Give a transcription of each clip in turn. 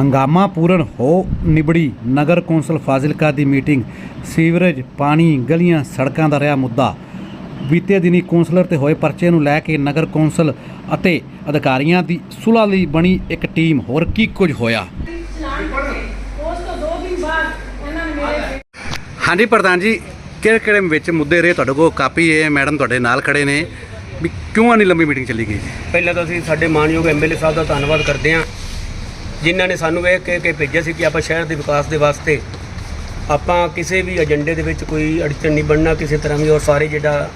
ਹੰਗਾਮਾ ਪੂਰਨ ਹੋ ਨਿਬੜੀ ਨਗਰ ਕੌਂਸਲ ਫਾਜ਼ਿਲਕਾ ਦੀ ਮੀਟਿੰਗ। ਸੀਵਰੇਜ ਪਾਣੀ ਗਲੀਆਂ ਸੜਕਾਂ ਦਾ ਰਿਹਾ ਮੁੱਦਾ। ਬੀਤੇ ਦਿਨੀ ਕੌਂਸਲਰ ਤੇ ਹੋਏ ਪਰਚੇ ਨੂੰ ਲੈ ਕੇ ਨਗਰ ਕੌਂਸਲ ਅਤੇ ਅਧਿਕਾਰੀਆਂ ਦੀ ਸੁਲ੍ਹਾ ਲਈ ਬਣੀ ਇੱਕ ਟੀਮ। ਹੋਰ ਕੀ ਕੁਝ ਹੋਇਆ? ਉਸ ਤੋਂ ਦੋ ਦਿਨ ਬਾਅਦ ਇਹਨਾਂ ਨੇ ਮੇਰੇ ਹਾਂਜੀ ਪ੍ਰਧਾਨ ਜੀ ਕਿਹੜੇ ਕਿਹੜੇ ਵਿੱਚ ਮੁੱਦੇ ਰਹੇ? ਤੁਹਾਡੇ ਕੋਲ ਕਾਪੀ ਹੈ ਮੈਡਮ ਤੁਹਾਡੇ ਨਾਲ ਖੜੇ ਨੇ। ਵੀ ਕਿਉਂ ਨਹੀਂ ਲੰਬੀ ਮੀਟਿੰਗ ਚੱਲੀ ਗਈ? ਪਹਿਲਾਂ ਤਾਂ ਅਸੀਂ ਸਾਡੇ ਮਾਨਯੋਗ ਐਮਐਲਏ ਸਾਹਿਬ ਦਾ ਧੰਨਵਾਦ ਕਰਦੇ ਹਾਂ। ਜਿਨ੍ਹਾਂ ਨੇ ਸਾਨੂੰ ਇਹ ਕਹਿ ਕੇ ਭੇਜਿਆ ਸੀ ਕਿ ਆਪਾਂ ਸ਼ਹਿਰ ਦੇ ਵਿਕਾਸ ਦੇ ਵਾਸਤੇ ਆਪਾਂ ਕਿਸੇ ਵੀ ਏਜੰਡੇ ਦੇ ਵਿੱਚ ਕੋਈ ਅੜਚਨ ਨਹੀਂ ਬਣਨਾ, ਕਿਸੇ ਤਰ੍ਹਾਂ ਵੀ, ਔਰ ਸਾਰੇ ਜਿਹੜਾ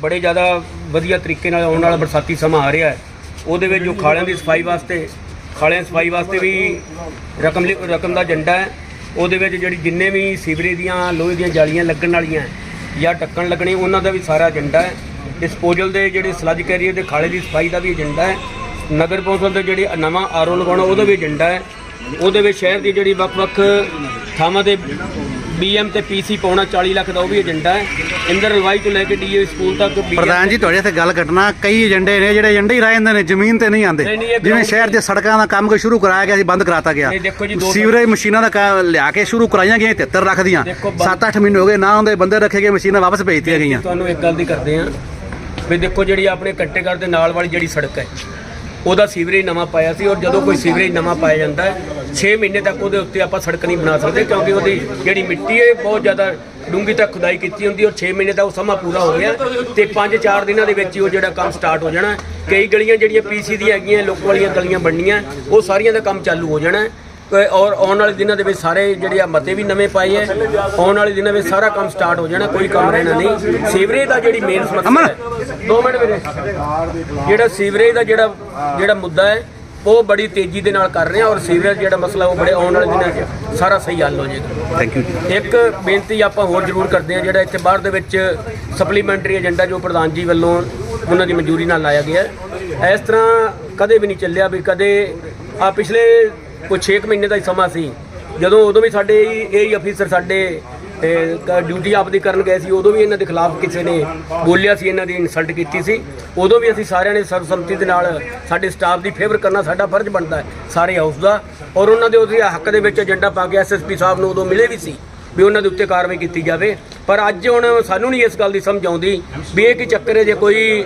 ਬੜੇ ਜ਼ਿਆਦਾ ਵਧੀਆ ਤਰੀਕੇ ਨਾਲ ਆਉਣ ਵਾਲਾ ਬਰਸਾਤੀ ਸਮਾਂ ਆ ਰਿਹਾ ਹੈ, ਉਹਦੇ ਵਿੱਚ ਜੋ ਖਾਲਿਆਂ ਦੀ ਸਫ਼ਾਈ ਵਾਸਤੇ, ਖਾਲਿਆਂ ਸਫ਼ਾਈ ਵਾਸਤੇ ਵੀ ਰਕਮ ਲਿ- ਰਕਮ ਦਾ ਏਜੰਡਾ ਹੈ, ਉਹਦੇ ਵਿੱਚ ਜਿਹੜੀ ਜਿੰਨੇ ਵੀ ਸੀਵਰੇਜ ਦੀਆਂ, ਲੋਹੇ ਦੀਆਂ ਜਾਲੀਆਂ ਲੱਗਣ ਵਾਲੀਆਂ ਜਾਂ ਟੱਕਣ ਲੱਗਣੇ, ਉਹਨਾਂ ਦਾ ਵੀ ਸਾਰਾ ਏਜੰਡਾ ਹੈ। ਡਿਸਪੋਜ਼ਲ ਦੇ ਜਿਹੜੇ ਸਲੱਜ ਕੈਰੀਅਰ ਦੇ ਖਾਲੇ ਦੀ ਸਫ਼ਾਈ ਦਾ ਵੀ ਏਜੰਡਾ ਹੈ। ਨਗਰ ਕੌਂਸਲ ਦੇ ਜਿਹੜੇ ਨਵਾਂ ਆਰਓ ਲਗਾਉਣਾ ਉਹਦਾ ਵੀ ਏਜੰਡਾ ਹੈ। ਉਹਦੇ ਵਿੱਚ ਸ਼ਹਿਰ ਦੀ ਜਿਹੜੀ ਵੱਖ-ਵੱਖ ਥਾਵਾਂ ਦੇ ਬੀਐਮ ਤੇ ਪੀਸੀ ਪਾਉਣਾ 40 ਲੱਖ ਦਾ ਉਹ ਵੀ ਏਜੰਡਾ ਹੈ। ਇੰਦਰ ਰਵਾਈ ਤੋਂ ਲੈ ਕੇ ਡੀਏ ਸਕੂਲ ਤੱਕ ਪ੍ਰਧਾਨ ਜੀ ਤੁਹਾਡੇ ਇੱਥੇ ਗੱਲ ਕੱਟਣਾ ਕਈ ਏਜੰਡੇ ਨੇ ਜਿਹੜੇ ਏਜੰਡੇ ਹੀ ਰਹਿ ਜਾਂਦੇ ਨੇ ਜ਼ਮੀਨ ਤੇ ਨਹੀਂ ਆਉਂਦੇ। ਜਿਵੇਂ ਸ਼ਹਿਰ ਦੇ ਸੜਕਾਂ ਦਾ ਕੰਮ ਸ਼ੁਰੂ ਕਰਾਇਆ ਗਿਆ ਸੀ ਬੰਦ ਕਰਾਤਾ ਗਿਆ। ਸੀਵਰੇਜ ਮਸ਼ੀਨਾਂ ਦਾ ਲਿਆ ਕੇ ਸ਼ੁਰੂ ਕਰਾਈਆਂ ਗਈਆਂ 73 ਲੱਖ ਦੀਆਂ। ਦੇਖੋ, ਬੰਦ- 7-8 ਮਹੀਨੇ ਹੋ ਗਏ ਨਾ ਉਹਦੇ ਬੰਦੇ ਰੱਖੇ ਗਏ ਮਸ਼ੀਨਾਂ ਵਾਪਸ ਭੇਜਤੀਆਂ ਗਈਆਂ। ਤੁਹਾਨੂੰ ਇੱਕ ਗੱਲ ਦੀ ਕਰਦੇ ਹਾਂ। ਵੀ ਦੇਖੋ ਜਿਹੜੀ ਆਪਣੇ ਕੱਟੇਗੜ ਦੇ ਨਾਲ ਵਾਲੀ ਜਿਹੜੀ ਸੜਕ ਹੈ ਉਹਦਾ ਸੀਵਰੇਜ ਨਵਾਂ ਪਾਇਆ ਸੀ ਔਰ ਜਦੋਂ ਕੋਈ ਸੀਵਰੇਜ ਨਵਾਂ ਪਾਇਆ ਜਾਂਦਾ ਹੈ 6 ਮਹੀਨੇ ਤੱਕ ਉਹਦੇ ਉੱਤੇ ਆਪਾਂ ਸੜਕ ਨਹੀਂ ਬਣਾ ਸਕਦੇ ਕਿਉਂਕਿ ਉਹਦੀ ਜਿਹੜੀ ਮਿੱਟੀ ਹੈ ਬਹੁਤ ਜ਼ਿਆਦਾ ਡੂੰਗੀ ਤੱਕ ਖੁਦਾਈ ਕੀਤੀ ਹੁੰਦੀ ਔਰ 6 ਮਹੀਨੇ ਦਾ ਉਹ ਸਮਾਂ ਪੂਰਾ ਹੋ ਗਿਆ ਤੇ 5-4 ਦਿਨਾਂ ਦੇ ਵਿੱਚ ਹੀ ਉਹ ਜਿਹੜਾ ਕੰਮ ਸਟਾਰਟ ਹੋ ਜਾਣਾ ਕਈ ਗਲੀਆਂ ਜਿਹੜੀਆਂ ਪੀਸੀ ਦੀਆਂ ਹੈਗੀਆਂ ਲੋਕ ਵਾਲੀਆਂ ਗਲੀਆਂ ਬਣਨੀਆਂ, ਉਹ ਸਾਰੀਆਂ ਦਾ ਕੰਮ ਚਾਲੂ ਹੋ ਜਾਣਾ ਤੇ ਔਰ ਆਉਣ ਵਾਲੇ ਦਿਨਾਂ ਦੇ ਵਿੱਚ ਸਾਰੇ ਜਿਹੜੇ ਆ ਮਤੇ ਵੀ ਨਵੇਂ ਪਾਏ ਐ। ਆਉਣ ਵਾਲੇ ਦਿਨਾਂ ਵਿੱਚ ਸਾਰਾ ਕੰਮ ਸਟਾਰਟ ਹੋ ਜਾਣਾ ਕੋਈ ਕੰਮ ਰਹਿਣਾ ਨਹੀਂ। ਸੀਵਰੇਜ ਦਾ ਜਿਹੜੀ ਮੇਨ ਸਮੱਸਿਆ ਹੈ 2 ਮਿੰਟ ਵੀਰੇ। ਜਿਹੜਾ ਸੀਵਰੇਜ ਦਾ ਜਿਹੜਾ ਜਿਹੜਾ ਮੁੱਦਾ ਹੈ ਉਹ ਬੜੀ ਤੇਜ਼ੀ ਦੇ ਨਾਲ ਕਰ ਰਹੇ ਆ ਔਰ ਸੀਵਰੇਜ ਜਿਹੜਾ ਮਸਲਾ ਉਹ ਬੜੇ ਆਉਣ ਵਾਲੇ ਦਿਨਾਂ 'ਚ ਸਾਰਾ ਸਹੀ ਹੱਲ ਹੋ ਜਾਏਗਾ। ਥੈਂਕ ਯੂ ਇੱਕ ਬੇਨਤੀ ਆਪਾਂ ਹੋਰ ਜ਼ਰੂਰ ਕਰਦੇ ਹਾਂ ਜਿਹੜਾ ਇੱਥੇ ਬਾਹਰ ਦੇ ਵਿੱਚ ਸਪਲੀਮੈਂਟਰੀ ਏਜੰਡਾ ਜੋ ਪ੍ਰਧਾਨ ਜੀ ਵੱਲੋਂ ਉਹਨਾਂ ਦੀ ਮਨਜ਼ੂਰੀ ਨਾਲ ਲਾਇਆ ਗਿਆ। ਇਸ ਤਰ੍ਹਾਂ ਕਦੇ ਵੀ ਨਹੀਂ ਚੱਲਿਆ ਵੀ ਕਦੇ ਆ ਪਿਛਲੇ ਕੋਈ 6 ਮਹੀਨੇ ਦਾ ਹੀ ਸਮਾਂ ਸੀ। ਜਦੋਂ ਉਦੋਂ ਵੀ ਸਾਡੇ ਇਹ ਅਫੀਸਰ ਸਾਡੇ ਡਿਊਟੀ ਆਪਦੀ ਕਰਨ ਗਏ ਸੀ, ਉਦੋਂ ਵੀ ਇਹਨਾਂ ਦੇ ਖਿਲਾਫ ਕਿਸੇ ਨੇ ਬੋਲਿਆ ਸੀ, ਇਹਨਾਂ ਦੀ ਇਨਸਲਟ ਕੀਤੀ ਸੀ। ਉਦੋਂ ਵੀ ਅਸੀਂ ਸਾਰਿਆਂ ਨੇ ਸਰਬਸੰਮਤੀ ਦੇ ਨਾਲ ਸਾਡੇ ਸਟਾਫ ਦੀ ਫੇਵਰ ਕਰਨਾ ਸਾਡਾ ਫਰਜ਼ ਬਣਦਾ ਹੈ, ਸਾਰੇ ਹਾਊਸ ਦਾ। ਔਰ ਉਹਨਾਂ ਦੇ ਉਹਦੇ ਹੱਕ ਦੇ ਵਿੱਚ ਏਜੰਡਾ ਪਾ ਕੇ ਐਸਐਸਪੀ ਸਾਹਿਬ ਨੂੰ ਉਦੋਂ ਮਿਲੇ ਵੀ ਸੀ, ਵੀ ਉਹਨਾਂ ਦੇ ਉੱਤੇ ਕਾਰਵਾਈ ਕੀਤੀ ਜਾਵੇ। ਪਰ ਅੱਜ ਹੁਣ ਸਾਨੂੰ ਨਹੀਂ ਇਸ ਗੱਲ ਦੀ ਸਮਝ ਆਉਂਦੀ ਵੀ ਇਹ ਕੀ ਚੱਕਰ ਹੈ, ਜੇ ਕੋਈ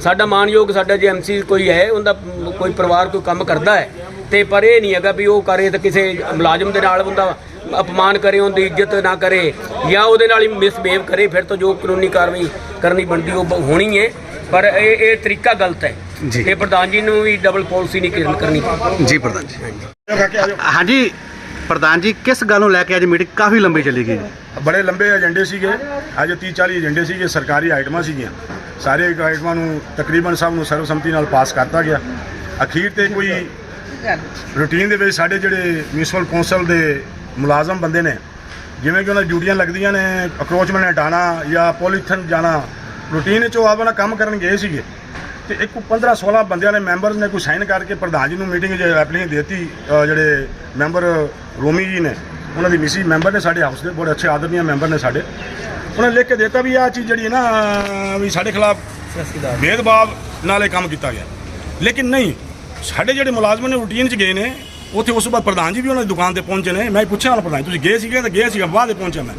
ਸਾਡਾ ਮਾਨਯੋਗ ਸਾਡਾ ਜੇ ਐਮਸੀ ਕੋਈ ਹੈ, ਉਹਦਾ ਕੋਈ ਪਰਿਵਾਰ ਕੋਈ ਕੰਮ ਕਰਦਾ ਹੈ ਤੇ ਪਰ ਇਹ ਨਹੀਂ ਹੈਗਾ ਵੀ ਉਹ ਕਰੇ ਤਾਂ ਕਿਸੇ ਮੁਲਾਜ਼ਮ ਦੇ ਨਾਲ ਉਹਦਾ ਅਪਮਾਨ ਕਰੇ ਉਹਦੀ ਇੱਜ਼ਤ ਨਾ ਕਰੇ ਜਾਂ ਉਹਦੇ ਨਾਲ ਹੀ ਮਿਸਬਿਹੇਵ ਕਰੇ ਫਿਰ ਤਾਂ ਜੋ ਕਾਨੂੰਨੀ ਕਾਰਵਾਈ ਕਰਨੀ ਬਣਦੀ ਉਹ ਹੋਣੀ ਹੈ। ਪਰ ਇਹ ਇਹ ਤਰੀਕਾ ਗਲਤ ਹੈ। ਜੀ। ਇਹ ਪ੍ਰਧਾਨ ਜੀ ਨੂੰ ਵੀ ਡਬਲ ਪਾਲਿਸੀ ਨਹੀਂ ਕਰਨ- ਕਰਨੀ। ਜੀ ਪ੍ਰਧਾਨ ਜੀ। ਹਾਂਜੀ। ਪ੍ਰਧਾਨ ਜੀ ਕਿਸ ਗੱਲ ਨੂੰ ਲੈ ਕੇ ਅੱਜ ਮੀਟਿੰਗ ਕਾਫੀ ਲੰਬੀ ਚੱਲੀ ਗਈ? ਬੜੇ ਲੰਬੇ ਏਜੰਡੇ ਸੀਗੇ। ਅੱਜ 30 40 ਏਜੰਡੇ ਸੀਗੇ ਸਰਕਾਰੀ ਆਈਟਮਾਂ ਸੀਗੀਆਂ। ਸਾਰੇ ਆਈਟਮਾਂ ਨੂੰ ਤਕਰੀਬਨ ਸਭ ਨੂੰ ਸਰਵਸੰਮਤੀ ਨਾਲ ਪਾਸ ਕਰਤਾ ਗਿਆ। ਅਖੀਰ ਤੇ ਕੋਈ ਰੂਟੀਨ ਦੇ ਵਿੱਚ ਸਾਡੇ ਜਿਹੜੇ ਮਿਊਨਿਸਪਲ ਕੌਂਸਲ ਦੇ ਮੁਲਾਜ਼ਮ ਬੰਦੇ ਨੇ ਜਿਵੇਂ ਕਿ ਉਹਨਾਂ ਦੀ ਡਿਊਟੀਆਂ ਲੱਗਦੀਆਂ ਨੇ ਅਕਰੋਚਮੈਂਟ ਹਟਾਣਾ ਜਾਂ ਪੋਲੀਥਨ ਜਾਣਾ ਰੂਟੀਨ ਵਿੱਚ ਉਹ ਆਪਣਾ ਕੰਮ ਕਰਨ ਗਏ ਸੀਗੇ। ਤੇ ਇੱਕ 15 16 ਬੰਦਿਆਂ ਨੇ ਮੈਂਬਰ ਨੇ ਕੋਈ ਸਾਈਨ ਕਰਕੇ ਪ੍ਰਧਾਨ ਜੀ ਨੂੰ ਮੀਟਿੰਗ 'ਚ ਐਪਲੀਕੇਸ਼ਨ ਦੇਤੀ ਜਿਹੜੇ ਮੈਂਬਰ ਰੋਮੀ ਜੀ ਨੇ ਉਹਨਾਂ ਦੀ ਮਿਸੀ ਮੈਂਬਰ ਨੇ ਸਾਡੇ ਹਾਊਸ ਦੇ ਬੜੇ ਅੱਛੇ ਆਦਰਨੀय ਮੈਂਬਰ ਨੇ ਸਾਡੇ। ਉਹਨਾਂ ਲਿਖ ਕੇ ਦਿੱਤਾ ਵੀ ਆਹ ਚੀਜ਼ ਜਿਹੜੀ ਹੈ ਨਾ ਵੀ ਸਾਡੇ ਖਿਲਾਫ ਭੇਦਭਾਵ ਨਾਲ ਕੰਮ ਕੀਤਾ ਗਿਆ। ਲੇਕਿਨ ਨਹੀਂ ਸਾਡੇ ਜਿਹੜੇ ਮੁਲਾਜ਼ਮ ਨੇ ਰੂਟੀਨ 'ਚ ਗਏ ਨੇ। ਉੱਥੇ ਉਸ ਤੋਂ ਬਾਅਦ ਪ੍ਰਧਾਨ ਜੀ ਵੀ ਉਹਨਾਂ ਦੀ ਦੁਕਾਨ ਤੇ ਪਹੁੰਚੇ ਨੇ। ਮੈਂ ਪੁੱਛਿਆ ਉਹਨਾਂ ਪ੍ਰਧਾਨ ਜੀ, ਤੁਸੀਂ ਗਏ ਸੀਗੇ? ਤਾਂ ਗਏ ਸੀਗਾ ਬਾਅਦ ਦੇ ਪਹੁੰਚਿਆ ਮੈਂ।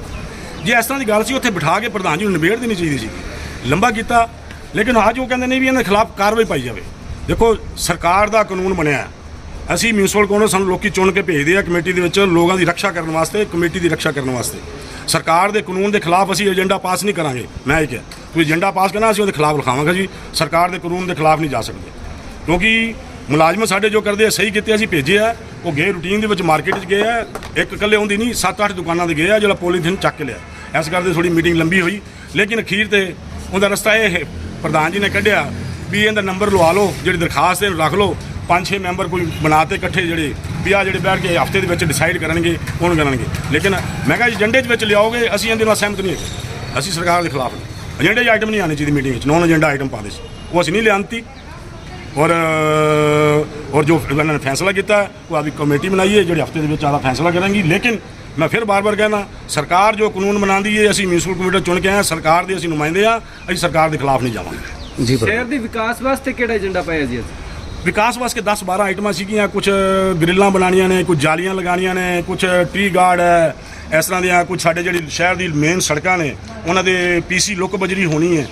ਜੇ ਇਸ ਤਰ੍ਹਾਂ ਦੀ ਗੱਲ ਸੀ ਉੱਥੇ ਬਿਠਾ ਕੇ ਪ੍ਰਧਾਨ ਜੀ ਨੂੰ ਨਿਬੇੜ ਦੇਣੀ ਚਾਹੀਦੀ ਸੀ। ਲੰਬਾ ਕੀਤਾ। ਲੇਕਿਨ ਅੱਜ ਉਹ ਕਹਿੰਦੇ ਨੇ ਵੀ ਇਹਨਾਂ ਦੇ ਖਿਲਾਫ ਕਾਰਵਾਈ ਪਾਈ ਜਾਵੇ। ਦੇਖੋ ਸਰਕਾਰ ਦਾ ਕਾਨੂੰਨ ਬਣਿਆ ਅਸੀਂ ਮਿਊਨਿਸਪਲ ਕੌਂਸਲ ਸਾਨੂੰ ਲੋਕੀ ਚੁਣ ਕੇ ਭੇਜਦੇ ਆ ਕਮੇਟੀ ਦੇ ਵਿੱਚ ਲੋਕਾਂ ਦੀ ਰੱਖਿਆ ਕਰਨ ਵਾਸਤੇ ਕਮੇਟੀ ਦੀ ਰੱਖਿਆ ਕਰਨ ਵਾਸਤੇ। ਸਰਕਾਰ ਦੇ ਕਾਨੂੰਨ ਦੇ ਖਿਲਾਫ ਅਸੀਂ ਏਜੰਡਾ ਪਾਸ ਨਹੀਂ ਕਰਾਂਗੇ। ਮੈਂ ਇਹ ਕਿਹਾ। ਤੁਸੀਂ ਏਜੰਡਾ ਪਾਸ ਕਰਨਾ ਅਸੀਂ ਉਹਦੇ ਖਿਲਾਫ ਲਿਖਾਵਾਂਗੇ ਜੀ। ਸਰਕਾਰ ਦੇ ਕਾਨੂੰਨ ਦੇ ਖਿਲਾਫ ਨਹੀਂ ਜਾ ਸਕਦੇ। ਕਿਉਂਕਿ ਮੁਲਾਜ਼ਮ ਸਾਡੇ ਜੋ ਕਰਦੇ ਆ, ਸਹੀ ਕੀਤੇ ਅਸੀਂ ਭੇਜੇ ਆ। ਉਹ ਗਏ ਰੂਟੀਨ ਦੇ ਵਿੱਚ ਮਾਰਕੀਟ 'ਚ ਗਏ ਆ। ਇੱਕ ਇਕੱਲੇ ਹੁੰਦੀ ਨਹੀਂ 7-8 ਦੁਕਾਨਾਂ ਤੇ ਗਏ ਆ, ਜਿਹੜਾ ਪੋਲੀਥੀਨ ਚੱਕ ਕੇ ਲਿਆ। ਇਸ ਕਰਕੇ ਥੋੜੀ ਮੀਟਿੰਗ ਲੰਬੀ ਹੋਈ। ਲੇਕਿਨ ਅਖੀਰ ਤੇ ਉਹਦਾ ਰਸਤਾ ਇਹ ਪ੍ਰਧਾਨ ਜੀ ਨੇ ਕੱਢਿਆ ਵੀ ਇਹਦਾ ਨੰਬਰ ਲਵਾ ਲਓ, ਜਿਹੜੀ ਦਰਖਾਸਤ ਹੈ ਇਹਨੂੰ ਰੱਖ ਲਓ। ਪੰਜ ਛੇ ਮੈਂਬਰ ਕੋਈ ਬਣਾਤੇ ਇਕੱਠੇ ਜਿਹੜੇ, ਵੀ ਆ ਜਿਹੜੇ ਬੈਠ ਕੇ ਹਫ਼ਤੇ ਦੇ ਵਿੱਚ ਡਿਸਾਈਡ ਕਰਨਗੇ, ਕੌਣ ਕਰਨਗੇ। ਲੇਕਿਨ ਮੈਂ ਕਿਹਾ ਏਜੰਡੇ ਦੇ ਵਿੱਚ ਲਿਆਓਗੇ, ਅਸੀਂ ਇਹਦੇ ਨਾਲ ਸਹਿਮਤ ਨਹੀਂ ਹੈਗੇ। ਅਸੀਂ ਸਰਕਾਰ ਦੇ ਖਿਲਾਫ ਹਾਂ ਏਜੰਡੇ 'ਚ ਆਈਟਮ ਨਹੀਂ ਆਉਣੀ ਚਾਹੀਦੀ ਮੀਟਿੰਗ 'ਚ ਨੌਨ ਏਜੰਡਾ ਆਈਟਮ ਪਾਦੇ ਸੀ। ਉਹ ਅਸੀਂ ਨਹੀਂ ਲਿਆਂਤੀ। ਔਰ ਔਰ ਜੋ ਇਹਨਾਂ ਨੇ ਫੈਸਲਾ ਕੀਤਾ ਉਹ ਆਪਦੀ ਕਮੇਟੀ ਬਣਾਈ ਹੈ ਜਿਹੜੀ ਹਫ਼ਤੇ ਦੇ ਵਿੱਚ ਆਦਾ ਫੈਸਲਾ ਕਰਾਂਗੀ। ਲੇਕਿਨ ਮੈਂ ਫਿਰ ਬਾਰ-ਬਾਰ ਕਹਿੰਦਾ ਸਰਕਾਰ ਜੋ ਕਾਨੂੰਨ ਬਣਾਉਂਦੀ ਹੈ ਅਸੀਂ ਮਿਊਨਿਸਪਲ ਕਮੇਟੀ ਚੁਣ ਕੇ ਆਏ ਹਾਂ ਸਰਕਾਰ ਦੇ ਅਸੀਂ ਨੁਮਾਇੰਦੇ ਆ ਅਸੀਂ ਸਰਕਾਰ ਦੇ ਖਿਲਾਫ ਨਹੀਂ ਜਾਵਾਂਗੇ। ਜੀ ਸ਼ਹਿਰ ਦੇ ਵਿਕਾਸ ਵਾਸਤੇ ਕਿਹੜਾ ਏਜੰਡਾ ਪਾਇਆ ਜੀ ਅੱਜ? ਵਿਕਾਸ ਵਾਸਤੇ 10 12 ਆਈਟਮਾਂ ਸੀਗੀਆਂ ਕੁਝ ਗ੍ਰਿਲਾਂ ਬਣਾਉਣੀਆਂ ਨੇ ਕੁਝ ਜਾਲੀਆਂ ਲਗਾਉਣੀਆਂ ਨੇ ਕੁਝ ਟਰੀ ਗਾਰਡ ਹੈ ਇਸ ਤਰ੍ਹਾਂ ਦੀਆਂ ਕੁਝ ਸਾਡੇ ਜਿਹੜੀ ਸ਼ਹਿਰ ਦੀ ਮੇਨ ਸੜਕਾਂ ਨੇ ਉਹਨਾਂ ਦੇ ਪੀਸੀ ਲੁੱਕ ਬਜਰੀ ਹੋਣੀ ਹੈ।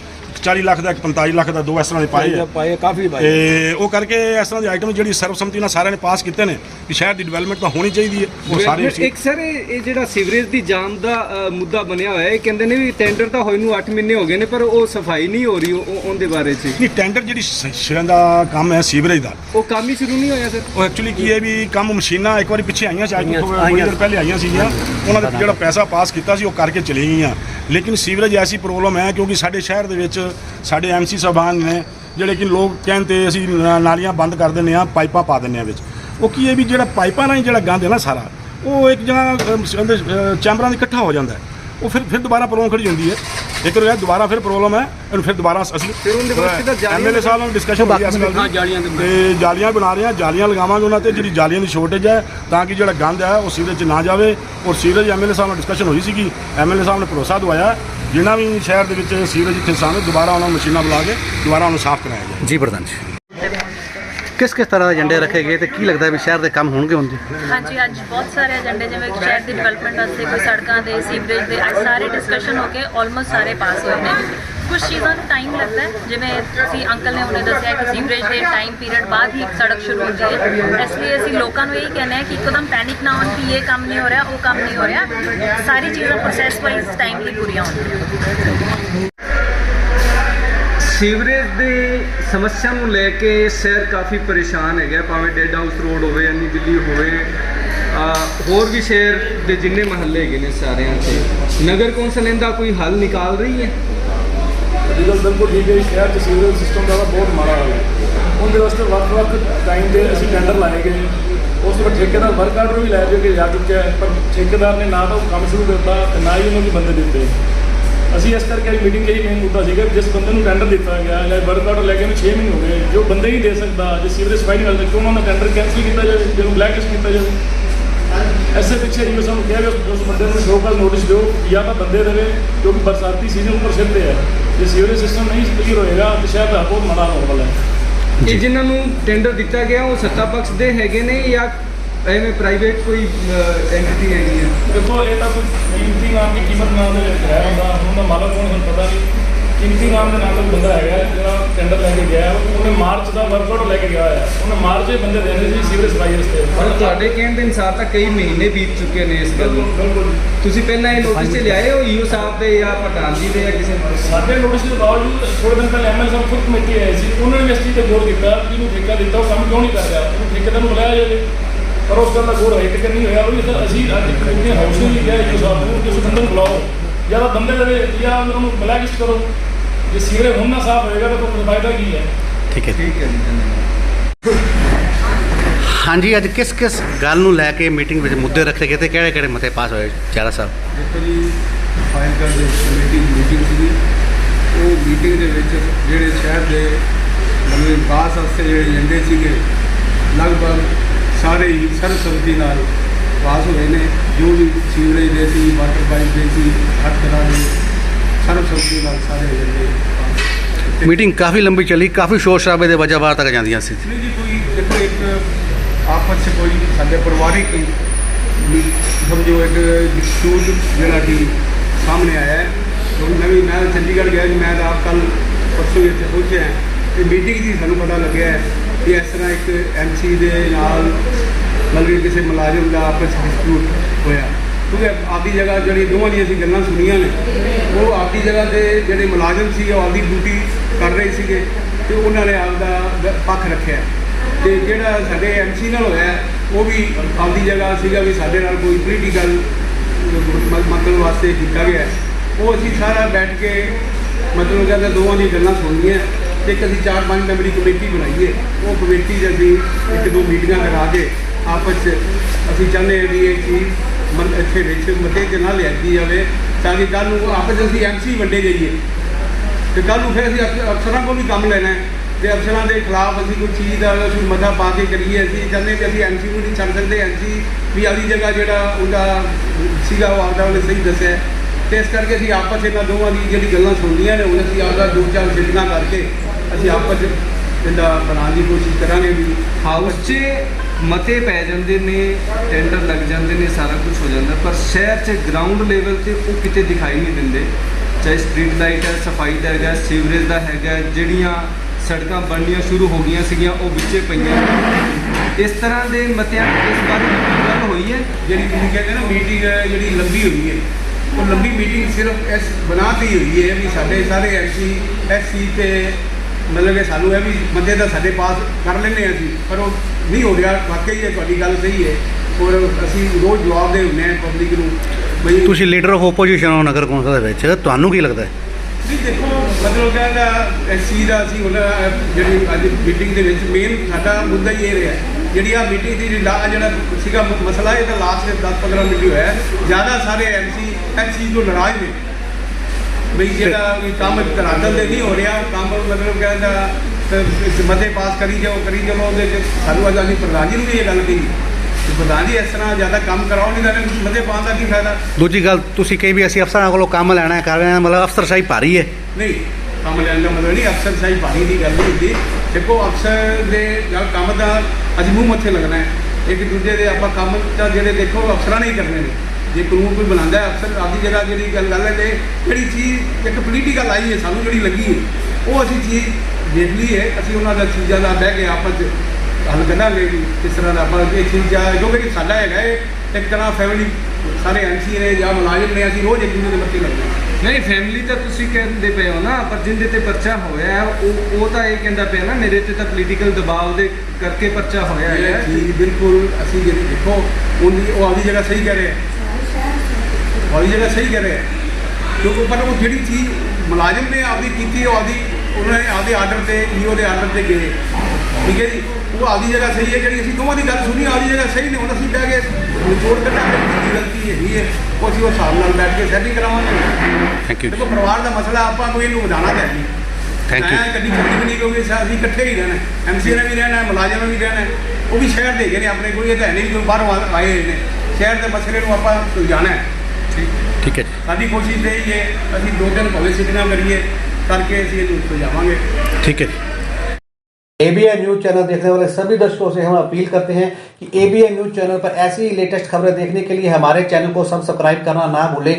40 ਲੱਖ ਦਾ ਇੱਕ 45 ਲੱਖ ਦਾ ਦੋ ਇਸ ਤਰ੍ਹਾਂ ਦੇ ਪਾਏ ਆ। ਪਾਏ ਕਾਫੀ ਪਾਏ ਤੇ ਉਹ ਕਰਕੇ ਇਸ ਤਰ੍ਹਾਂ ਦੀ ਆਈਟਮ ਜਿਹੜੀ ਸਰਬਸੰਮਤੀ ਨਾਲ ਸਾਰਿਆਂ ਨੇ ਪਾਸ ਕੀਤੇ ਨੇ ਕਿ ਸ਼ਹਿਰ ਦੀ ਡਿਵੈਲਪਮੈਂਟ ਤਾਂ ਹੋਣੀ ਚਾਹੀਦੀ ਹੈ। ਉਹ ਸਾਰੇ ਅਸੀਂ- ਇੱਕ ਸਰ ਇਹ ਇਹ ਜਿਹੜਾ ਸੀਵਰੇਜ ਦੀ ਜਾਮ ਦਾ ਅ, ਮੁੱਦਾ ਬਣਿਆ ਹੋਇਆ ਹੈ ਇਹ ਕਹਿੰਦੇ ਨੇ ਵੀ ਟੈਂਡਰ ਤਾਂ ਹੋਏ ਨੂੰ 8 ਮਹੀਨੇ ਹੋ ਗਏ ਨੇ ਪਰ ਉਹ ਸਫ਼ਾਈ ਨਹੀਂ ਹੋ ਰਹੀ ਉਹ- ਉਹ- ਉਹਦੇ ਬਾਰੇ ਚ। ਨਹੀਂ ਟੈਂਡਰ ਜਿਹੜੀ ਸ- ਸ਼ਹਿਰਾਂ ਦਾ ਕੰਮ ਹੈ ਸੀਵਰੇਜ ਦਾ। ਉਹ ਕੰਮ ਹੀ ਸ਼ੁਰੂ ਨਹੀਂ ਹੋਇਆ ਸਰ ਉਹ ਐਕਚੁਅਲੀ ਕੀ ਹੈ ਵੀ ਕੰਮ ਮਸ਼ੀਨਾਂ ਇੱਕ ਵਾਰੀ ਪਿੱਛੇ ਆਈਆਂ ਸੀ ਅੱਜ ਆਈਆਂ- ਤੋਂ ਥੋੜ੍ਹੀ ਦੇਰ ਪਹਿਲੇ ਆਈਆਂ ਸੀਗੀਆਂ। ਉਹਨਾਂ ਦਾ ਜਿਹੜਾ ਪੈਸਾ ਪਾਸ ਕੀਤਾ ਸੀ ਉਹ ਕਰਕੇ ਚਲੀ ਗਈਆਂ। ਲੇਕਿਨ ਸੀਵਰੇਜ ਐਸੀ ਪ੍ਰੋਬਲਮ ਹੈ ਕਿਉਂਕਿ ਸਾਡੇ ਸ਼ਹਿਰ ਦੇ ਵਿੱਚ ਸਾਡੇ ਐਮਸੀ ਸਾਹਿਬਾਨ ਨੇ ਜਿਹੜੇ ਕਿ ਲੋਕ ਕਹਿੰਦੇ ਅਸੀਂ ਨਾਲੀਆਂ ਬੰਦ ਕਰ ਦਿੰਦੇ ਆ ਪਾਈਪਾਂ ਪਾ ਦਿੰਦੇ ਆ ਵਿੱਚ। ਉਹ ਕੀ ਹੈ ਵੀ ਜਿਹੜਾ ਪਾਈਪਾਂ ਰਾਹੀਂ ਜਿਹੜਾ ਗੰਦ ਹੈ ਨਾ ਸਾਰਾ ਉਹ ਇੱਕ ਜਗ੍ਹਾ ਅਮ, ਚੈਂਬਰਾਂ ਦੇ ਇਕੱਠਾ ਹੋ ਜਾਂਦਾ ਉਹ ਫਿਰ ਫਿਰ ਦੁਬਾਰਾ ਪ੍ਰੋਬਲਮ ਖੜੀ ਜਾਂਦੀ ਹੈ। ਇੱਕ ਵਾਰ ਦੁਬਾਰਾ ਫਿਰ ਪ੍ਰੋਬਲਮ ਹੈ ਇਹਨੂੰ ਫਿਰ ਦੁਬਾਰਾ ਅਸੀਂ ਫਿਰ ਉਹਦੇ ਵਾਸਤੇ ਤਾਂ ਜਾਲੀਆਂ ਐਮਐਲਏ ਸਾਹਿਬ ਨਾਲ ਡਿਸਕਸ਼ਨ ਹੋਈ ਇਸ ਗੱਲ ਦੀ। ਹਾਂ ਜਾਲੀਆਂ ਦੇ ਤੇ ਜਾਲੀਆਂ ਬਣਾ ਰਹੇ ਆ ਜਾਲੀਆਂ ਲਗਾਵਾਂਗੇ ਉਹਨਾਂ ਤੇ ਜਿਹੜੀ ਜਾਲੀਆਂ ਦੀ ਸ਼ੋਰਟੇਜ ਹੈ ਤਾਂ ਕਿ ਜਿਹੜਾ ਗੰਦ ਹੈ ਉਹ ਸੀਵਰੇਜ 'ਚ ਨਾ ਜਾਵੇ। ਔਰ ਸੀਵਰੇਜ ਐਮਐਲਏ ਸਾਹਿਬ ਨਾਲ ਡਿਸਕਸ਼ਨ ਹੋਈ ਸੀਗੀ। ਐਮਐਲਏ ਸਾਹਿਬ ਨੇ ਭਰੋਸਾ ਦਵਾਇਆ ਜਿਨ੍ਹਾਂ ਵੀ ਸ਼ਹਿਰ ਦੇ ਵਿੱਚ ਸੀਵਰੇਜ ਇੱਥੇ ਸਾਹਮਣੇ ਦੁਬਾਰਾ ਉਹਨਾਂ ਨੂੰ ਮਸ਼ੀਨਾਂ ਬੁਲਾ ਕੇ ਦੁਬਾਰਾ ਉਹਨੂੰ ਸਾਫ਼ ਕਰਾਇਆ ਜਾਏ। ਜੀ ਪ੍ਰਧਾਨ ਜੀ। ਕਿਸ ਕਿਸ ਤਰ੍ਹਾਂ ਦੇ ਏਜੰਡੇ ਰੱਖੇ ਗਏ ਤੇ ਕੀ ਲੱਗਦਾ ਵੀ ਸ਼ਹਿਰ ਦੇ ਕੰਮ ਹੋਣਗੇ ਹੁਣ ਹਾਂਜੀ ਅੱਜ ਬਹੁਤ ਸਾਰੇ ਏਜੰਡੇ ਜਿਵੇਂ ਕਿ ਸ਼ਹਿਰ ਦੀ ਡਿਵੈਲਪਮੈਂਟ ਵਾਸਤੇ ਕੋਈ ਸੜਕਾਂ ਦੇ ਸੀਵਰੇਜ ਦੇ, ਅੱਜ ਸਾਰੇ ਡਿਸਕਸ਼ਨ ਹੋ ਕੇ ਆਲਮੋਸਟ ਸਾਰੇ ਪਾਸ ਹੋਏ ਨੇ। ਕੁਝ ਚੀਜ਼ਾਂ ਨੂੰ ਟਾਈਮ ਲੱਗਦਾ ਜਿਵੇਂ ਤੁਸੀਂ ਅੰਕਲ ਨੇ ਉਹਨੇ ਦੱਸਿਆ ਕਿ ਸੀਵਰੇਜ ਦੇ ਟਾਈਮ ਪੀਰੀਅਡ ਬਾਅਦ ਹੀ ਸੜਕ ਸ਼ੁਰੂ ਹੁੰਦੀ ਹੈ। ਇਸ ਲਈ ਅਸੀਂ ਲੋਕਾਂ ਨੂੰ ਇਹ ਕਹਿੰਦੇ ਹਾਂ ਕਿ ਇੱਕਦਮ ਪੈਨਿਕ ਨਾ ਹੋਣ ਕਿ ਇਹ ਕੰਮ ਨਹੀਂ ਹੋ ਰਿਹਾ, ਉਹ ਕੰਮ ਨਹੀਂ ਹੋ ਰਿਹਾ। ਸਾਰੀ ਚੀਜ਼ਾਂ ਪ੍ਰੋਸੈਸ ਵਾਈਜ਼ ਟਾਈਮ ਪੂਰੀਆਂ ਹੋਣਗੀਆਂ। ਸੀਵਰੇਜ ਦੀ ਸਮੱਸਿਆ ਨੂੰ ਲੈ ਕੇ ਸ਼ਹਿਰ ਕਾਫੀ ਪਰੇਸ਼ਾਨ ਹੈਗਾ ਭਾਵੇਂ ਡੈਡ ਹਾਊਸ ਰੋਡ ਹੋਵੇ ਅੰਨੀ ਦਿੱਲੀ ਹੋਵੇ। ਹੋਰ ਵੀ ਸ਼ਹਿਰ ਦੇ ਜਿੰਨੇ ਮਹੱਲੇ ਹੈਗੇ ਨੇ ਸਾਰਿਆਂ 'ਚ ਨਗਰ ਕੌਂਸਲ ਇਹਦਾ ਕੋਈ ਹੱਲ ਨਿਕਾਲ ਰਹੀ ਹੈ? ਲੀਗਲ ਬਿਲਕੁਲ ਠੀਕ ਹੈ ਸ਼ਹਿਰ ਚ ਸੀਵਰੇਜ ਸਿਸਟਮ ਦਾ ਤਾਂ ਬਹੁਤ ਮਾੜਾ ਹਾਲ ਹੈ। ਉਹਦੇ ਵਾਸਤੇ ਵੱਖ-ਵੱਖ ਟਾਈਮ ਦੇ ਅਸੀਂ ਟੈਂਡਰ ਲਾਏ ਗਏ ਉਸ ਤੋਂ ਬਾਅਦ ਠੇਕੇਦਾਰ ਵਰਕ ਆਰਡਰ ਵੀ ਲੈ ਕੇ ਜਾ ਚੁੱਕਿਆ ਪਰ ਠੇਕੇਦਾਰ ਨੇ ਨਾ ਤਾਂ ਉਹ ਕੰਮ ਸ਼ੁਰੂ ਕਰਤਾ, ਤੇ ਨਾ ਹੀ ਉਹਨਾਂ ਕੋਈ ਬੰਦੇ ਦਿੱਤੇ। ਅਸੀਂ ਇਸ ਕਰਕੇ ਅੱਜ ਮੀਟਿੰਗ ਇਹੀ ਮੇਨ ਮੁੱਦਾ ਸੀਗਾ ਕਿ ਜਿਸ ਬੰਦੇ ਨੂੰ ਟੈਂਡਰ ਦਿੱਤਾ ਗਿਆ, ਜਾਂ ਵਰਕ ਆਰਡਰ ਲੈ ਕੇ ਉਹਨੂੰ 6 ਮਹੀਨੇ ਹੋ ਗਏ, ਜੋ ਬੰਦੇ ਹੀ ਦੇ ਸਕਦਾ, ਜੇ ਸੀਵਰੇਜ ਸਫ਼ਾਈ ਨਹੀਂ ਕਰਦਾ ਕਿਉਂ ਉਹਨਾਂ ਦਾ ਟੈਂਡਰ ਕੈਂਸਲ ਕੀਤਾ ਜਾਵੇ ਜਿਹਨੂੰ ਬਲੈਕ ਲਿਸਟ ਕੀਤਾ ਜਾਵੇ। ਐਸੇ ਪਿੱਛੇ ਜੀ ਸਾਨੂੰ ਕਿਹਾ ਕਿ ਉਸ ਬੰਦੇ ਨੂੰ ਸ਼ੋਅ ਕਰ ਨੋਟਿਸ ਦਿਓ, ਜਾਂ ਤਾਂ ਬੰਦੇ ਦੇਵੇ ਕਿਉਂਕਿ ਬਰਸਾਤੀ ਸੀਜ਼ਨ ਉੱਪਰ ਸਿਰ ਤੇ ਹੈ। ਜੇ ਸੀਵਰੇਜ ਸਿਸਟਮ ਨਹੀਂ ਕਲੀਅਰ ਹੋਏਗਾ, ਤਾਂ ਸ਼ਹਿਰ ਦਾ ਬਹੁਤ ਮਾੜਾ ਹੋਣ ਵਾਲਾ ਹੈ। ਇਹ ਜਿਨ੍ਹਾਂ ਨੂੰ ਟੈਂਡਰ ਦਿੱਤਾ ਗਿਆ, ਉਹ ਸੱਤਾ ਪਕਸ਼ ਦੇ ਹੈਗੇ ਨੇ ਜਾਂ ਐਵੇਂ ਪ੍ਰਾਈਵੇਟ ਕੋਈ ਐਂਟੀਟੀ ਹੈਗੀ ਹੈ ਦੇਖੋ ਇਹ ਤਾਂ ਕੋਈ ਕੀਮਤੀ ਨਾਮ ਦੀ ਕੀਮਤ ਨਾਮ ਦੇ ਹੈ ਹੁੰਦਾ ਉਹਦਾ ਮਾਲਕ ਕੌਣ ਸਾਨੂੰ ਪਤਾ ਨਹੀਂ ਕੀਮਤੀ ਨਾਮ ਦੇ ਨਾਮ ਦਾ ਬੰਦਾ ਹੈਗਾ ਜਿਹੜਾ ਟੈਂਡਰ ਲੈ ਕੇ ਗਿਆ ਉਹਨੇ ਮਾਰਚ ਦਾ ਵਰਕਆਊਟ ਲੈ ਕੇ ਗਿਆ ਹੋਇਆ। ਉਹਨੇ ਮਾਰਚ ਦੇ ਬੰਦੇ ਦੇਣੇ ਸੀ ਸੀਵਰੇਜ ਸਫ਼ਾਈ ਵਾਸਤੇ। ਪਰ ਤੁਹਾਡੇ ਕਹਿਣ ਦੇ ਅਨੁਸਾਰ ਤਾਂ ਕਈ ਮਹੀਨੇ ਬੀਤ ਚੁੱਕੇ ਨੇ ਇਸ ਗੱਲ ਨੂੰ। ਬਿਲਕੁਲ ਤੁਸੀਂ ਪਹਿਲਾਂ ਇਹ ਨੋਟਿਸ ਤੇ ਲਿਆਏ ਹੋ ਈਓ ਸਾਹਿਬ ਦੇ ਜਾਂ ਪ੍ਰਧਾਨ ਜੀ ਦੇ ਜਾਂ ਕਿਸੇ ਸਾਡੇ ਨੋਟਿਸ ਦੇ ਬਾਵਜੂਦ ਥੋੜੇ ਦਿਨ ਪਹਿਲਾਂ ਐਮਐਲ ਸਾਹਿਬ ਖੁਦ ਕਮੇਟੀ ਆਈ ਸੀ। ਉਹਨਾਂ ਨੇ ਇਸ ਚੀਜ਼ ਤੇ ਗੌਰ ਕੀਤਾ ਕਿ ਇਹਨੂੰ ਠੇਕਾ ਦਿੱਤਾ ਉਹ ਕੰਮ ਕਿਉਂ ਨਹੀਂ ਕਰ ਰਿਹਾ? ਉਹਨੂੰ ਠੇਕੇਦਾਰ ਨੂੰ ਬੁਲਾਇਆ ਜਾਵੇ। ਪਰ ਉਸ ਗੱਲ ਦਾ ਗੌਰ ਹੋਏ ਤੱਕ ਨਹੀਂ ਹੋਇਆ ਉਹ ਤਾਂ ਅਸੀਂ ਅੱਜ ਕਮੇਟੀ ਹਾਊਸ ਨੂੰ ਵੀ ਕਿਹਾ ਜੀ ਸਾਹਿਬ ਨੂੰ ਕਿ ਉਸ ਬੰਦੇ ਨੂੰ ਬੁਲਾਓ। ਜਾਂ ਤਾਂ ਬੰਦੇ ਦੇਵੇ ਜਾਂ ਉਹਨਾਂ ਨੂੰ ਬਲੈਕਲਿਸਟ ਕਰੋ। ਜੇ ਸੀਵਰੇਜ ਹੁਣ ਨਾ ਸਾਫ਼ ਹੋਏਗਾ ਤਾਂ ਕੋਈ ਫਾਇਦਾ ਕੀ ਹੈ? ਠੀਕ ਹੈ। ਠੀਕ ਹੈ ਜੀ ਧੰਨਵਾਦ। ਹਾਂਜੀ ਅੱਜ ਕਿਸ ਕਿਸ ਗੱਲ ਨੂੰ ਲੈ ਕੇ ਮੀਟਿੰਗ ਵਿੱਚ ਮੁੱਦੇ ਰੱਖੇ ਗਏ ਤੇ ਕਿਹੜੇ ਕਿਹੜੇ ਮਤੇ ਪਾਸ ਹੋਏ ਚਾਰਾ ਸਾਹਿਬ? ਦੇਖੋ ਜੀ ਫਾਈਲ ਕਰ ਦੇ ਕਮੇਟੀ ਦੀ ਮੀਟਿੰਗ ਸੀਗੀ। ਉਹ ਮੀਟਿੰਗ ਦੇ ਵਿੱਚ ਜਿਹੜੇ ਸ਼ਹਿਰ ਦੇ ਮਤਲਬ ਵਿਕਾਸ ਵਾਸਤੇ ਜਿਹੜੇ ਏਜੰਡੇ ਸੀਗੇ ਲਗਭਗ ਸਾਰੇ ਹੀ ਸਰਬਸੰਮਤੀ ਨਾਲ ਪਾਸ ਹੋਏ ਨੇ। ਜੋ ਵੀ ਸੀਵਰੇਜ ਦੇ ਸੀ ਵਾਟਰ ਪਾਈਪ ਦੇ ਸੀ ਹਰ ਤਰ੍ਹਾਂ ਦੇ ਸਰਬਸੰਮਤੀ ਨਾਲ ਸਾਰੇ ਪਾਸ ਕੀਤੇ। ਮੀਟਿੰਗ ਕਾਫੀ ਲੰਬੀ ਚੱਲੀ ਕਾਫੀ ਸ਼ੋਰ ਸ਼ਰਾਬੇ ਦੇ ਵਜ੍ਹਾ ਬਾਹਰ ਤੱਕ ਜਾਂਦੀਆਂ ਸੀ। ਨਹੀਂ ਜੀ ਕੋਈ ਦੇਖੋ ਇੱਕ ਆਪਸ 'ਚ ਕੋਈ ਸਾਡੇ ਪਰਿਵਾਰਿਕ ਸਮਝੋ ਇੱਕ ਡਿਸਪਿਊਟ ਜਿਹੜਾ ਕਿ ਸਾਹਮਣੇ ਆਇਆ ਹੈ। ਕਿਉਂਕਿ ਨਵੀਂ ਮੈਂ ਚੰਡੀਗੜ੍ਹ ਗਿਆ ਜੀ ਮੈਂ ਤਾਂ ਆਪ ਕੱਲ ਪਰਸੋਂ ਹੀ ਇੱਥੇ ਪਹੁੰਚਿਆ। ਤੇ ਮੀਟਿੰਗ ਦੀ ਸਾਨੂੰ ਪਤਾ ਲੱਗਿਆ ਹੈ ਕਿ ਇਸ ਤਰ੍ਹਾਂ ਇੱਕ ਐਮਸੀ ਦੇ ਨਾਲ ਮਤਲਬ ਕਿ ਕਿਸੇ ਮੁਲਾਜ਼ਮ ਦਾ ਆਪਸ ਡਿਸਪਿਊਟ ਹੋਇਆ। ਕਿਉਂਕਿ ਆਪਦੀ ਜਗ੍ਹਾ ਜਿਹੜੀ ਦੋਵਾਂ ਦੀਆਂ ਅਸੀਂ ਗੱਲਾਂ ਸੁਣੀਆਂ ਨੇ, ਉਹ ਆਪਦੀ ਜਗ੍ਹਾ ਦੇ ਜਿਹੜੇ ਮੁਲਾਜ਼ਮ ਸੀ, ਉਹ ਆਪਦੀ ਡਿਊਟੀ ਕਰ ਰਹੇ ਸੀਗੇ ਤੇ ਉਹਨਾਂ ਨੇ ਆਪਦਾ ਪੱਖ ਰੱਖਿਆ। ਤੇ ਜਿਹੜਾ ਸਾਡੇ ਐਮਸੀ ਨਾਲ ਹੋਇਆ, ਉਹ ਵੀ ਆਪਦੀ ਜਗ੍ਹਾ ਸੀਗਾ ਵੀ ਸਾਡੇ ਨਾਲ ਕੋਈ ਪੋਲੀਟੀਕਲ ਮਤਲਬ ਵਾਸਤੇ ਕੀਤਾ ਗਿਆ। ਉਹ ਅਸੀਂ ਸਾਰਾ ਬੈਠ ਕੇ ਮਤਲਬ ਕਹਿੰਦਾ ਦੋਵਾਂ ਦੀਆਂ ਗੱਲਾਂ ਸੁਣਨੀਆਂ। ਤੇ ਇੱਕ ਅਸੀਂ ਚਾਰ ਪੰਜ ਮੈਂਬਰੀ ਕਮੇਟੀ ਬਣਾਈਏ। ਉਹ ਕਮੇਟੀ 'ਚ ਅਸੀਂ ਇੱਕ ਦੋ ਮੀਟਿੰਗਾਂ ਕਰਾ ਕੇ ਆਪਸ 'ਚ ਅਸੀਂ ਚਾਹੁੰਦੇ ਹਾਂ ਵੀ ਇਹ ਚੀਜ਼ ਮਨ ਇੱਥੇ ਵਿੱਚ ਮਤੇ 'ਚ ਨਾ ਲਿਆਦੀ ਜਾਵੇ ਤਾਂ ਕਿ ਕੱਲ੍ਹ ਨੂੰ ਆਪਸ 'ਚ ਅਸੀਂ ਐਮਸੀ ਵੰਡੇ ਜਾਈਏ। ਤੇ ਕੱਲ੍ਹ ਨੂੰ ਫਿਰ ਅਸੀਂ ਅਫ- ਅਫਸਰਾਂ ਕੋਲ ਵੀ ਕੰਮ ਲੈਣਾ ਹੈ। ਤੇ ਅਫਸਰਾਂ ਦੇ ਖਿਲਾਫ ਅਸੀਂ ਕੋਈ ਚੀਜ਼ ਦਾ ਅਸੀਂ ਮਤਾ ਪਾ ਕੇ ਕਰੀਏ। ਅਸੀਂ ਚਾਹੁੰਦੇ ਵੀ ਅਸੀਂ ਐਮਸੀ ਨੂੰ ਨਹੀਂ ਛੱਡ ਸਕਦੇ। ਐਮਸੀ ਵੀ ਆਪਦੀ ਜਗ੍ਹਾ ਜਿਹੜਾ ਉਹਦਾ ਸੀਗਾ ਉਹ ਆਪਦਾ ਉਹਨੇ ਸਹੀ ਦੱਸਿਆ ਹੈ। ਤੇ ਇਸ ਕਰਕੇ ਅਸੀਂ ਆਪਸ ਇਹਨਾਂ ਦੋਵਾਂ ਦੀ ਜਿਹੜੀ ਗੱਲਾਂ ਸੁਣਦੀਆਂ ਨੇ, ਹੁਣ ਅਸੀਂ ਆਪਦਾ ਦੋ ਚਾਰ ਸਿੱਟੀਆਂ ਕਰਕੇ ਅਸੀਂ ਆਪਸ 'ਚ ਇਹਦਾ ਬਣਾਉਣ ਦੀ ਕੋਸ਼ਿਸ਼ ਕਰਾਂਗੇ ਵੀ ਹਾਊਸ 'ਚ ਮਤੇ ਪੈ ਜਾਂਦੇ ਨੇ ਟੈਂਡਰ ਲੱਗ ਜਾਂਦੇ ਨੇ ਸਾਰਾ ਕੁਝ ਹੋ ਜਾਂਦਾ ਪਰ ਸ਼ਹਿਰ 'ਚ ਗਰਾਊਂਡ ਲੈਵਲ ਤੇ ਉਹ ਕਿਤੇ ਦਿਖਾਈ ਨਹੀਂ ਦਿੰਦੇ। ਚਾਹੇ ਸਟਰੀਟ ਲਾਈਟ ਹੈ ਸਫ਼ਾਈ ਦਾ ਹੈਗਾ ਸੀਵਰੇਜ ਦਾ ਹੈਗਾ ਜਿਹੜੀਆਂ ਸੜਕਾਂ ਬਣਨੀਆਂ ਸ਼ੁਰੂ ਹੋ ਗਈਆਂ ਸੀਗੀਆਂ ਉਹ ਵਿੱਚੇ ਪਈਆਂ। ਇਸ ਤਰ੍ਹਾਂ ਦੇ ਮਤਿਆਂ ਇਸ ਬਾਰੇ ਗੱਲ ਹੋਈ ਹੈ? ਜਿਹੜੀ ਤੁਸੀਂ ਕਹਿੰਦੇ ਨਾ ਮੀਟਿੰਗ ਜਿਹੜੀ ਲੰਬੀ ਹੋਈ ਹੈ। ਉਹ ਲੰਬੀ ਮੀਟਿੰਗ ਸਿਰਫ ਇਸ ਬਣਾ ਤੇ ਹੀ ਹੋਈ ਹੈ ਵੀ ਸਾਡੇ ਸਾਰੇ ਐਮਸੀ ਐਸਸੀ ਤੇ ਮਤਲਬ ਕਿ ਸਾਨੂੰ ਇਹ ਵੀ ਬੰਦੇ ਦਾ ਸਾਡੇ ਪਾਸ ਕਰ ਲੈਂਦੇ ਹਾਂ ਅਸੀਂ ਪਰ ਉਹ ਨਹੀਂ ਹੋ ਰਿਹਾ ਵਾਕਈ ਇਹ ਤੁਹਾਡੀ ਗੱਲ ਸਹੀ ਹੈ। ਔਰ ਅਸੀਂ ਰੋਜ਼ ਜਵਾਬ ਦੇ ਹੁੰਦੇ ਹਾਂ ਪਬਲਿਕ ਨੂੰ ਬਈ ਤੁਸੀਂ ਲੀਡਰ ਆਫ ਆਪੋਜੀਸ਼ਨ ਹੋ ਨਗਰ ਕੌਂਸਲ ਦੇ ਵਿੱਚ ਤੁਹਾਨੂੰ ਕੀ ਲੱਗਦਾ ਹੈ? ਨਹੀਂ ਦੇਖੋ ਮਤਲਬ ਕਹਿੰਦਾ ਐਸਸੀ ਦਾ ਅਸੀਂ ਹੁਣ ਜਿਹੜੀ ਅੱਜ ਮੀਟਿੰਗ ਦੇ ਵਿੱਚ ਮੇਨ ਸਾਡਾ ਮੁੱਦਾ ਹੀ ਇਹ ਰਿਹਾ ਜਿਹੜੀ ਆ ਮੀਟਿੰਗ ਦੀ ਜਿਹੜੀ ਸੀਗਾ ਮਸਲਾ ਇਹ ਤਾਂ ਲਾਸਟ ਦੇ 10-15 ਮਿੰਟ ਹੀ ਹੋਇਆ। ਜ਼ਿਆਦਾ ਸਾਰੇ ਐਮਸੀ ਐਸਸੀ ਤੋਂ ਨਾਰਾਜ਼ ਨੇ। ਬਈ ਜਿਹੜਾ ਵੀ ਕੰਮ ਧਰਾਤਲ ਦੇ ਨਹੀਂ ਹੋ ਰਿਹਾ ਕੰਮ ਮਤਲਬ ਕਹਿੰਦਾ ਮਤੇ ਪਾਸ ਕਰੀ ਜਾਓ ਕਰੀ ਜਾਓ ਉਹਦੇ ਚ ਸਾਨੂੰ ਅੱਜ ਅਸੀਂ ਪ੍ਰਧਾਨ ਜੀ ਨੂੰ ਵੀ ਇਹ ਗੱਲ ਕਹੀ। ਕਿ ਪ੍ਰਧਾਨ ਜੀ ਇਸ ਤਰ੍ਹਾਂ ਜ਼ਿਆਦਾ ਕੰਮ ਕਰਾਓ ਨਹੀਂ ਤਾਂ ਮਤੇ ਪਾਉਣ ਦਾ ਕੀ ਫਾਇਦਾ? ਦੂਜੀ ਗੱਲ ਤੁਸੀਂ ਕਹੀ ਵੀ ਅਸੀਂ ਅਫਸਰਾਂ ਕੋਲੋਂ ਕੰਮ ਲੈਣਾ ਕਰ ਰਹੇ ਹਾਂ ਮਤਲਬ ਅਫਸਰਸ਼ਾਹੀ ਭਾਰੀ ਹੈ। ਨਹੀਂ ਕੰਮ ਲੈਣ ਦਾ ਮਤਲਬ ਨਹੀਂ ਅਫਸਰ ਸਾਈ ਭਾਰੀ ਦੀ ਗੱਲ ਨਹੀਂ ਹੁੰਦੀ। ਦੇਖੋ ਅਫਸਰ ਦੇ ਨਾਲ ਕੰਮ ਦਾ ਅੱਜ ਮੂੰਹ ਮੱਥੇ ਲੱਗਣਾ ਹੈ। ਇੱਕ ਦੂਜੇ ਦੇ ਆਪਾਂ ਕੰਮ ਤਾਂ ਜਿਹੜੇ ਦੇਖੋ ਅਫਸਰਾਂ ਨੇ ਹੀ ਕਰਨੇ ਨੇ। ਜੇ ਕਾਨੂੰਨ ਕੋਈ ਬਣਾਉਂਦਾ ਹੈ ਅਫਸਰ ਆਪਦੀ ਜਗ੍ਹਾ ਜਿਹੜੀ ਗੱਲ ਗੱਲ ਹੈ ਤੇ ਜਿਹੜੀ ਚੀਜ਼ ਇੱਕ ਪੋਲੀਟੀਕਲ ਆਈ ਹੈ ਸਾਨੂੰ ਜਿਹੜੀ ਲੱਗੀ ਹੈ ਉਹ ਅਸੀਂ ਚੀਜ਼ ਦੇਖ ਲਈ ਹੈ ਅਸੀਂ ਉਹਨਾਂ ਦਾ ਚੀਜ਼ਾਂ ਦਾ ਬਹਿ ਕੇ ਆਪਸ ਹੱਲ ਕਰਾਂਗੇ ਵੀ ਕਿਸ ਤਰ੍ਹਾਂ ਦਾ ਆਪਾਂ ਇਹ ਚੀਜ਼ਾਂ ਕਿਉਂਕਿ ਇਹ ਸਾਡਾ ਹੈਗਾ ਇਹ ਇੱਕ ਤਰ੍ਹਾਂ ਫੈਮਿਲੀ ਸਾਰੇ ਐਮਸੀ ਨੇ ਜਾਂ ਮੁਲਾਜ਼ਮ ਨੇ ਅਸੀਂ ਰੋਜ਼ ਇੱਕ ਦੂਜੇ ਦੇ ਮੱਥੇ ਲੱਗਦੇ ਨਹੀਂ ਫੈਮਿਲੀ ਤਾਂ ਤੁਸੀਂ ਕਹਿੰਦੇ ਪਏ ਹੋ ਨਾ ਪਰ ਜਿੰਦੇ ਤੇ ਪਰਚਾ ਹੋਇਆ ਉਹ ਉਹ ਤਾਂ ਇਹ ਕਹਿੰਦਾ ਪਿਆ ਨਾ ਮੇਰੇ ਤੇ ਤਾਂ ਪੋਲੀਟੀਕਲ ਦਬਾਅ ਦੇ ਕਰਕੇ ਪਰਚਾ ਹੋਇਆ ਹੈ। ਚੀਜ਼ ਬਿਲਕੁਲ ਅਸੀਂ ਜਿਹੜੀ ਦੇਖੋ ਉਹਦੀ ਉਹ ਆਪਦੀ ਜਗ੍ਹਾ ਸਹੀ ਕਹਿ ਰਹੇ ਆਪਦੀ ਜਗ੍ਹਾ ਸਹੀ ਕਹਿ ਰਹੇ ਕਿਉਂਕਿ ਪਰ ਉਹ ਜਿਹੜੀ ਚੀਜ਼ ਮੁਲਾਜ਼ਮ ਨੇ ਆਪਦੀ ਕੀਤੀ ਉਹ ਆਪਦੀ ਉਹਨਾਂ ਨੇ ਆਪਦੇ ਆਰਡਰ ਤੇ ਈਓ ਦੇ ਆਰਡਰ ਤੇ ਗਏ। ਠੀਕ ਹੈ ਜੀ? ਉਹ ਆਪਦੀ ਜਗ੍ਹਾ ਸਹੀ ਹੈ ਜਿਹੜੀ ਅਸੀਂ ਦੋਵਾਂ ਦੀ ਗੱਲ ਸੁਣੀ ਆਪਦੀ ਜਗ੍ਹਾ ਸਹੀ ਨੇ ਹੁਣ ਅਸੀਂ ਬਹਿ ਕੇ ਨਿਚੋੜ ਕੱਢਾਂਗੇ ਕਿ ਕੀ ਗਲਤੀ ਹੈਗੀ ਹੈ। ਉਹ ਅਸੀਂ ਉਸ ਹਿਸਾਬ ਨਾਲ ਬੈਠ ਕੇ ਸੈਟਿੰਗ ਕਰਾਵਾਂਗੇ। ਥੈਂਕ ਯੂ ਦੇਖੋ ਪਰਿਵਾਰ ਦਾ ਮਸਲਾ ਆਪਾਂ ਕੋਈ ਇਹਨੂੰ ਵਧਾਣਾ ਤਾਂ ਨਹੀਂ। You. ਐਂ ਕਦੀ ਚੱਲਦੀ ਵੀ ਨਹੀਂ ਕਿਉਂਕਿ ਅਸੀਂ ਇਕੱਠੇ ਹੀ ਰਹਿਣਾ ਐਮਸੀ ਨੇ ਵੀ ਰਹਿਣਾ ਮੁਲਾਜ਼ਮ ਨੇ ਵੀ ਰਹਿਣਾ ਉਹ ਵੀ ਸ਼ਹਿਰ ਦੇ ਗਏ ਨੇ ਆਪਣੇ ਕੋਈ ਇਹ ਤਾਂ ਨਹੀਂ ਕਿ ਬਾਹਰੋਂ ਆਏ ਨੇ। ਸ਼ਹਿਰ ਦੇ ਮਸਲੇ ਨੂੰ ਆਪਾਂ ਸੁਲਝਾਉਣਾ ਹੈ। ਸਾਡੀ ਕੋਸ਼ਿਸ਼ ਇਹ ਹੀ ਹੈ ਅਸੀਂ ਦੋ ਦਿਨ ਭਲੇ ਸਿੱਖਣਾ ਕਰੀਏ ਕਰਕੇ ਅਸੀਂ ਇਹਨੂੰ ਸੁਲਝਾਵਾਂਗੇ ठीक है एबीएन न्यूज चैनल देखने वाले सभी दर्शकों से हम अपील करते हैं कि एबीएन न्यूज चैनल पर ऐसी ही लेटेस्ट खबरें देखने के लिए हमारे चैनल को सब्सक्राइब करना ना भूलें